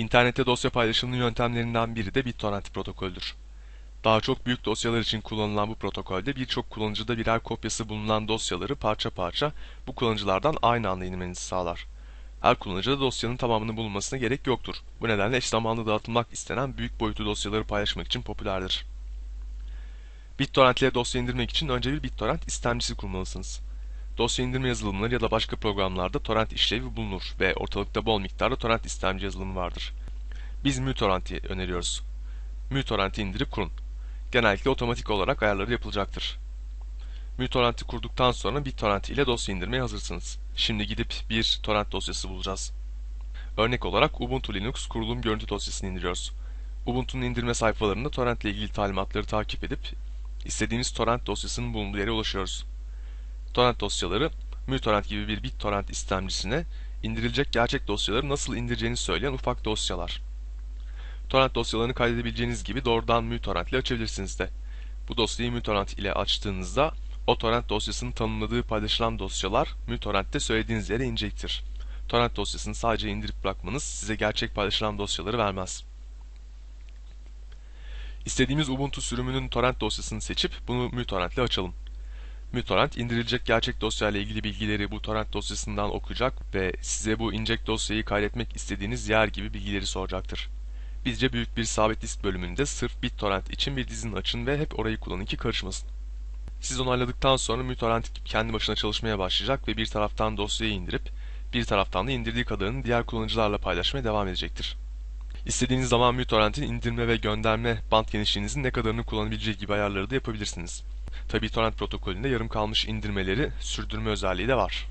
İnternette dosya paylaşımının yöntemlerinden biri de BitTorrent protokolüdür. Daha çok büyük dosyalar için kullanılan bu protokolde birçok kullanıcıda birer kopyası bulunan dosyaları parça parça bu kullanıcılardan aynı anda indirmenizi sağlar. Her kullanıcıda dosyanın tamamını bulunmasına gerek yoktur. Bu nedenle eş zamanlı dağıtılmak istenen büyük boyutlu dosyaları paylaşmak için popülerdir. BitTorrent ile dosya indirmek için önce bir BitTorrent istemcisi kurmalısınız. Dosya indirme yazılımları ya da başka programlarda torrent işlevi bulunur ve ortalıkta bol miktarda torrent istemci yazılımı vardır. Biz MuTorrent'i öneriyoruz. MuTorrent'i indirip kurun. Genellikle otomatik olarak ayarları yapılacaktır. MuTorrent'i kurduktan sonra BitTorrent ile dosya indirmeye hazırsınız. Şimdi gidip bir torrent dosyası bulacağız. Örnek olarak Ubuntu Linux kurulum görüntü dosyasını indiriyoruz. Ubuntu'nun indirme sayfalarında torrent ile ilgili talimatları takip edip istediğimiz torrent dosyasının bulunduğu yere ulaşıyoruz. Torrent dosyaları MuTorrent gibi bir BitTorrent istemcisine indirilecek gerçek dosyaları nasıl indireceğini söyleyen ufak dosyalar. Torrent dosyalarını kaydedebileceğiniz gibi doğrudan MuTorrent ile açabilirsiniz de. Bu dosyayı MuTorrent ile açtığınızda o torrent dosyasının tanımladığı paylaşılan dosyalar MuTorrent'te söylediğiniz yere inecektir. Torrent dosyasını sadece indirip bırakmanız size gerçek paylaşılan dosyaları vermez. İstediğimiz Ubuntu sürümünün torrent dosyasını seçip bunu MuTorrent ile açalım. MuTorrent indirilecek gerçek dosya ile ilgili bilgileri bu torrent dosyasından okuyacak ve size bu inecek dosyayı kaydetmek istediğiniz yer gibi bilgileri soracaktır. Bizce büyük bir sabit disk bölümünde sırf BitTorrent için bir dizin açın ve hep orayı kullanın ki karışmasın. Siz onayladıktan sonra MuTorrent kendi başına çalışmaya başlayacak ve bir taraftan dosyayı indirip bir taraftan da indirdiği kadarını diğer kullanıcılarla paylaşmaya devam edecektir. İstediğiniz zaman MuTorrent'in indirme ve gönderme band genişliğinizin ne kadarını kullanabileceği gibi ayarları da yapabilirsiniz. Tabi torrent protokolünde yarım kalmış indirmeleri sürdürme özelliği de var.